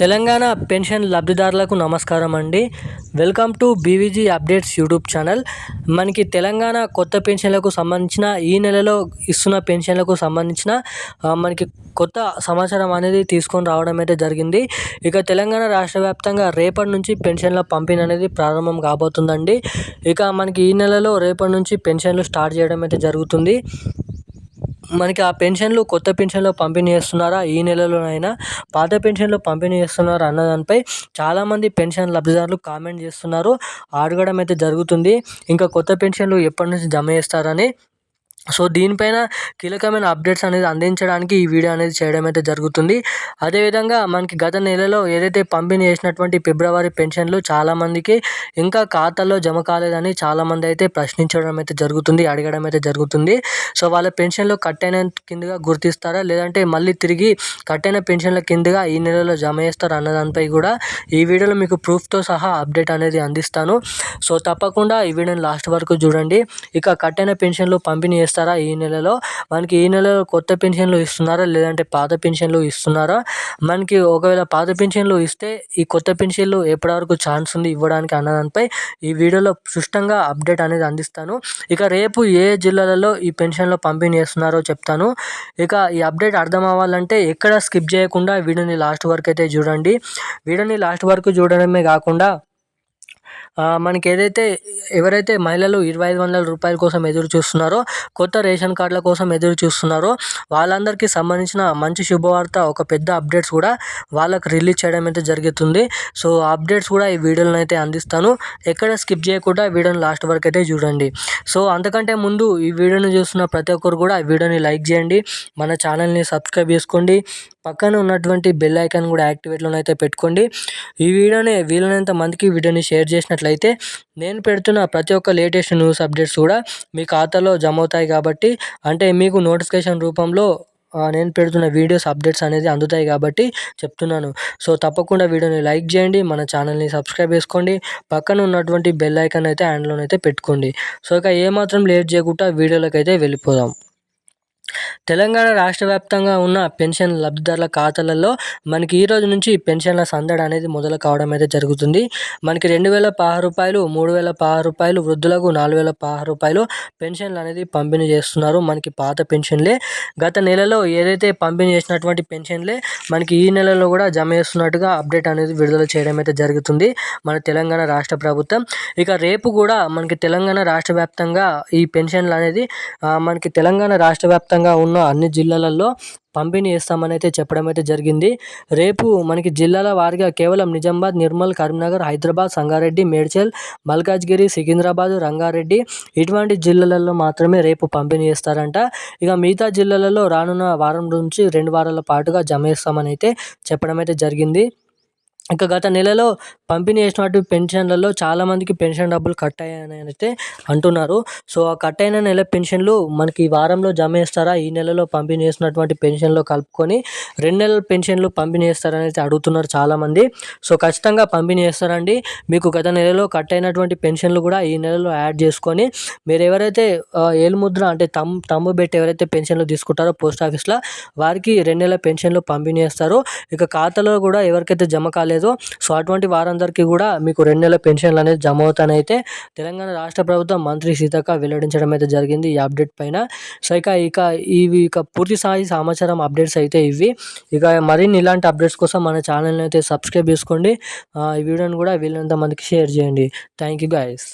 Telangana pension లబ్ధిదారులకు నమస్కారం అండి. Welcome to BVG updates YouTube channel. మనకి తెలంగాణ కొత్త పెన్షన్లకు సంబంధించిన ఈ నెలలో ఇస్తున్న పెన్షన్లకు సంబంధించిన మనకి కొత్త సమాచారం అనేది తీసుకొని రావడం అయితే జరిగింది. ఇక తెలంగాణ రాష్ట్ర వ్యాప్తంగా రేపటి నుంచి పెన్షన్ల పంపిణీ అనేది ప్రారంభం కాబోతుందండి. ఇక మనకి ఈ నెలలో రేపటి నుంచి పెన్షన్లు స్టార్ట్ చేయడం అయితే జరుగుతుంది. మనకి ఆ పెన్షన్లు కొత్త పెన్షన్లు పంపిణీ చేస్తున్నారా? ఈ నెలలోనైనా పాత పెన్షన్లు పంపిణీ చేస్తున్నారా అన్న దానిపై చాలామంది పెన్షన్ లబ్ధిదారులు కామెంట్ చేస్తున్నారు. అడగడం అయితే జరుగుతుంది. ఇంకా కొత్త పెన్షన్లు ఎప్పటి నుంచి జమ చేస్తారని సో దీనిపైన కీలకమైన అప్డేట్స్ అనేది అందించడానికి ఈ వీడియో అనేది చేయడం అయితే జరుగుతుంది. అదేవిధంగా మనకి గత నెలలో ఏదైతే పంపిణీ చేసినటువంటి ఫిబ్రవరి పెన్షన్లు చాలామందికి ఇంకా ఖాతాల్లో జమ కాలేదని చాలామంది అయితే ప్రశ్నించడం అయితే జరుగుతుంది అడగడం అయితే జరుగుతుంది. సో వాళ్ళ పెన్షన్లు కట్ అయిన కిందగా గుర్తిస్తారా? లేదంటే మళ్ళీ తిరిగి కట్టైన పెన్షన్ల కిందగా ఈ నెలలో జమ చేస్తారా అన్న దానిపై కూడా ఈ వీడియోలో మీకు ప్రూఫ్తో సహా అప్డేట్ అనేది అందిస్తాను. సో తప్పకుండా ఈ వీడియోని లాస్ట్ వరకు చూడండి. ఇక కట్టైన పెన్షన్లు పంపిణీ చేస్తారా? ఇస్తారా ఈ నెలలో మనకి ఈ నెలలో కొత్త పెన్షన్లు ఇస్తున్నారా? లేదంటే పాత పెన్షన్లు ఇస్తున్నారా? మనకి ఒకవేళ పాత పెన్షన్లు ఇస్తే ఈ కొత్త పెన్షన్లు ఎప్పటి వరకు ఛాన్స్ ఉంది ఇవ్వడానికి అన్నదానిపై ఈ వీడియోలో స్పష్టంగా అప్డేట్ అనేది అందిస్తాను. ఇక రేపు ఏ జిల్లాలలో ఈ పెన్షన్లు పంపిణీ చేస్తున్నారో చెప్తాను. ఇక ఈ అప్డేట్ అర్థం అవ్వాలంటే ఎక్కడ స్కిప్ చేయకుండా వీడియోని లాస్ట్ వరకు అయితే చూడండి. వీడియోని లాస్ట్ వరకు చూడడమే కాకుండా మనకి ఏదైతే ఎవరైతే మహిళలు ఇరవై ఐదు వందల రూపాయల కోసం ఎదురు చూస్తున్నారో కొత్త రేషన్ కార్డుల కోసం ఎదురు చూస్తున్నారో వాళ్ళందరికీ సంబంధించిన మంచి శుభవార్త ఒక పెద్ద అప్డేట్స్ కూడా వాళ్ళకు రిలీజ్ చేయడం అయితే జరుగుతుంది. సో అప్డేట్స్ కూడా ఈ వీడియోలను అయితే అందిస్తాను. ఎక్కడ స్కిప్ చేయకుండా వీడియోని లాస్ట్ వరకు అయితే చూడండి. సో అంతకంటే ముందు ఈ వీడియోని చూస్తున్న ప్రతి ఒక్కరు కూడా ఈ వీడియోని లైక్ చేయండి. మన ఛానల్ని సబ్స్క్రైబ్ చేసుకోండి. పక్కన ఉన్నటువంటి బెల్ ఐకాన్ కూడా యాక్టివేట్లోనైతే పెట్టుకోండి. ఈ వీడియోని వీలైనంత మందికి వీడియోని షేర్ చేసినట్లయితే నేను పెడుతున్న ప్రతి ఒక్క లేటెస్ట్ న్యూస్ అప్డేట్స్ కూడా మీ ఖాతాలో జమ అవుతాయి కాబట్టి అంటే మీకు నోటిఫికేషన్ రూపంలో నేను పెడుతున్న వీడియోస్ అప్డేట్స్ అనేది అందుతాయి కాబట్టి చెప్తున్నాను. సో తప్పకుండా వీడియోని లైక్ చేయండి మన ఛానల్ని సబ్స్క్రైబ్ చేసుకోండి పక్కన ఉన్నటువంటి బెల్ ఐకాన్ అయితే హ్యాండ్లోనైతే పెట్టుకోండి. సో ఇక ఏమాత్రం లేట్ చేయకుండా వీడియోలకైతే వెళ్ళిపోదాం. తెలంగాణ రాష్ట్ర వ్యాప్తంగా ఉన్న పెన్షన్ లబ్ధిదారుల ఖాతాలలో మనకి ఈ రోజు నుంచి పెన్షన్ల సందడి అనేది మొదలు కావడం అయితే జరుగుతుంది. మనకి రెండు వేల పదహారు రూపాయలు మూడు వేల పదహారు రూపాయలు వృద్ధులకు నాలుగు వేల పదహారు రూపాయలు పెన్షన్లు అనేది పంపిణీ చేస్తున్నారు మనకి పాత పెన్షన్లే. గత నెలలో ఏదైతే పంపిణీ చేసినటువంటి పెన్షన్లే మనకి ఈ నెలలో కూడా జమ చేస్తున్నట్టుగా అప్డేట్ అనేది విడుదల చేయడం అయితే జరుగుతుంది మన తెలంగాణ రాష్ట్ర ప్రభుత్వం. ఇక రేపు కూడా మనకి తెలంగాణ రాష్ట్ర వ్యాప్తంగా ఈ పెన్షన్లు అనేది మనకి తెలంగాణ రాష్ట్ర వ్యాప్తంగా ఉన్న అన్ని జిల్లాలలో పంపిణీ చేస్తామని అయితే చెప్పడం అయితే జరిగింది. రేపు మనకి జిల్లాల వారిగా కేవలం నిజామాబాద్ నిర్మల్ కరీంనగర్ హైదరాబాద్ సంగారెడ్డి మేడ్చల్ మల్కాజ్గిరి సికింద్రాబాద్ రంగారెడ్డి ఇటువంటి జిల్లాలలో మాత్రమే రేపు పంపిణీ చేస్తారంట. ఇక మిగతా జిల్లాలలో రానున్న వారం నుంచి రెండు వారాల పాటుగా జమ చేస్తామని అయితే చెప్పడం అయితే జరిగింది. ఇక గత నెలలో పంపిణీ చేసినటువంటి పెన్షన్లలో చాలామందికి పెన్షన్ డబ్బులు కట్ అయ్యాయని అయితే అంటున్నారు. సో ఆ కట్ అయిన నెల పెన్షన్లు మనకి ఈ వారంలో జమ చేస్తారా? ఈ నెలలో పంపిణీ చేసినటువంటి పెన్షన్లో కలుపుకొని రెండు నెలల పెన్షన్లు పంపిణీ చేస్తారని అయితే అడుగుతున్నారు చాలామంది. సో ఖచ్చితంగా పంపిణీ చేస్తారండి. మీకు గత నెలలో కట్ అయినటువంటి పెన్షన్లు కూడా ఈ నెలలో యాడ్ చేసుకొని మీరు ఎవరైతే ఏలుముద్ర అంటే తమ్ తమ్ము పెట్టి ఎవరైతే పెన్షన్లు తీసుకుంటారో పోస్ట్ ఆఫీస్లో వారికి రెండు నెలల పెన్షన్లు పంపిణీ చేస్తారు ఇక ఖాతాలో కూడా ఎవరికైతే జమ కాలేదు లేదో. సో అటువంటి వారందరికీ కూడా మీకు రెండు నెలల పెన్షన్లు అనేది జమ అవుతానైతే తెలంగాణ రాష్ట్ర ప్రభుత్వం మంత్రి సీతక్క వెల్లడించడం అయితే జరిగింది ఈ అప్డేట్ పైన. సో ఇక ఇక ఇవి ఇక పూర్తి స్థాయి సమాచారం అప్డేట్స్ అయితే ఇవి. ఇక మరిన్ని ఇలాంటి అప్డేట్స్ కోసం మన ఛానల్ని అయితే సబ్స్క్రైబ్ చేసుకోండి. ఈ వీడియోని కూడా వీళ్ళంత మందికి షేర్ చేయండి. Thank you guys.